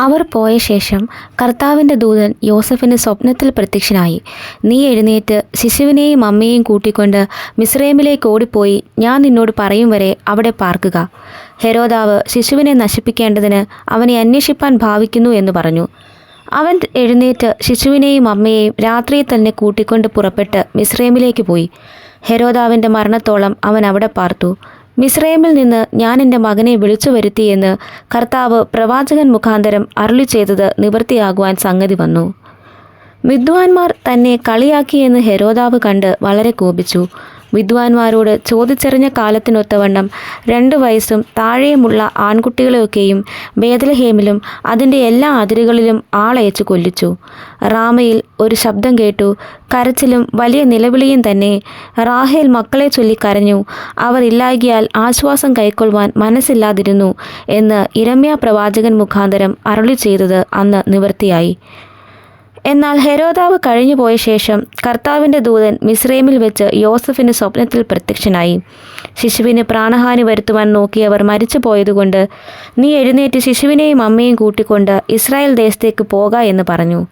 അവർ പോയ ശേഷം കർത്താവിന്റെ ദൂതൻ യോസഫിന് സ്വപ്നത്തിൽ പ്രത്യക്ഷനായി. നീ എഴുന്നേറ്റ് ശിശുവിനെയും അമ്മയെയും കൂട്ടിക്കൊണ്ട് മിസ്രൈമിലേക്ക് ഓടിപ്പോയി. ഞാൻ നിന്നോട് പറയും വരെ അവിടെ പാർക്കുക. ഹെരോദാവ് ശിശുവിനെ നശിപ്പിക്കേണ്ടതിന് അവനെ അന്വേഷിപ്പാൻ ഭാവിക്കുന്നു എന്ന് പറഞ്ഞു. അവൻ എഴുന്നേറ്റ് ശിശുവിനെയും അമ്മയെയും രാത്രിയിൽ തന്നെ കൂട്ടിക്കൊണ്ട് പുറപ്പെട്ട് മിസ്രൈമിലേക്ക് പോയി. ഹെരോദാവിന്റെ മരണത്തോളം അവൻ അവിടെ പാർത്തു. മിസ്രൈമിൽ നിന്ന് ഞാൻ എന്റെ മകനെ വിളിച്ചു വരുത്തിയെന്ന് കർത്താവ് പ്രവാചകൻ മുഖാന്തരം അരുളി ചെയ്തത് നിവൃത്തിയാകുവാൻ സംഗതി വന്നു. വിദ്വാൻമാർ തന്നെ കളിയാക്കിയെന്ന് ഹെരോദാവ് കണ്ട് വളരെ കോപിച്ചു. വിദ്വാൻമാരോട് ചോദിച്ചറിഞ്ഞ കാലത്തിനൊത്തവണ്ണം രണ്ട് വയസ്സും താഴെയുമുള്ള ആൺകുട്ടികളെയൊക്കെയും ബേദലഹേമിലും അതിന്റെ എല്ലാ അതിരുകളിലും ആളയച്ചു കൊല്ലിച്ചു. റാമയിൽ ഒരു ശബ്ദം കേട്ടു. കരച്ചിലും വലിയ നിലവിളിയും തന്നെ റാഹേൽ മക്കളെ ചൊല്ലി കരഞ്ഞു. അവർ ഇല്ലാകിയാൽ ആശ്വാസം കൈക്കൊള്ളുവാൻ മനസ്സില്ലാതിരുന്നു എന്ന് ഇരമ്യ പ്രവാചകൻ മുഖാന്തരം അരുളി ചെയ്തത് അന്ന് നിവൃത്തിയായി. എന്നാൽ ഹെരോദാവ് കഴിഞ്ഞുപോയ ശേഷം കർത്താവിന്റെ ദൂതൻ മിസ്രൈമിൽ വെച്ച് യോസഫിന് സ്വപ്നത്തിൽ പ്രത്യക്ഷനായി. ശിശുവിന് പ്രാണഹാനി വരുത്തുവാൻ നോക്കിയവർ മരിച്ചു പോയതുകൊണ്ട് നീ എഴുന്നേറ്റ് ശിശുവിനെയും അമ്മയും കൂട്ടിക്കൊണ്ട് ഇസ്രായേൽ ദേശത്തേക്ക് പോക എന്ന് പറഞ്ഞു.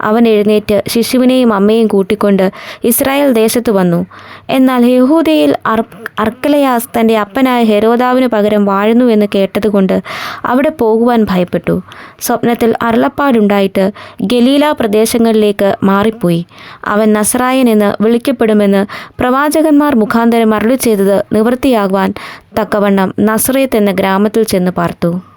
അവൻ എഴുന്നേറ്റ് ശിശുവിനെയും അമ്മയും കൂട്ടിക്കൊണ്ട് ഇസ്രായേൽ ദേശത്ത് വന്നു. എന്നാൽ യഹൂദയിൽ അർ അർക്കലയാസ് തന്റെ അപ്പനായ ഹെരോദാവിന് പകരം വാഴുന്നു എന്ന് കേട്ടതുകൊണ്ട് അവിടെ പോകുവാൻ ഭയപ്പെട്ടു. സ്വപ്നത്തിൽ അരുളപ്പാടുണ്ടായിട്ട് ഗലീല പ്രദേശങ്ങളിലേക്ക് മാറിപ്പോയി. അവൻ നസറായൻ എന്ന് വിളിക്കപ്പെടുമെന്ന് പ്രവാചകന്മാർ മുഖാന്തരം അരളി ചെയ്തത് നിവൃത്തിയാകുവാൻ തക്കവണ്ണം നസ്രയത്ത് എന്ന ഗ്രാമത്തിൽ ചെന്ന് പാർത്തു.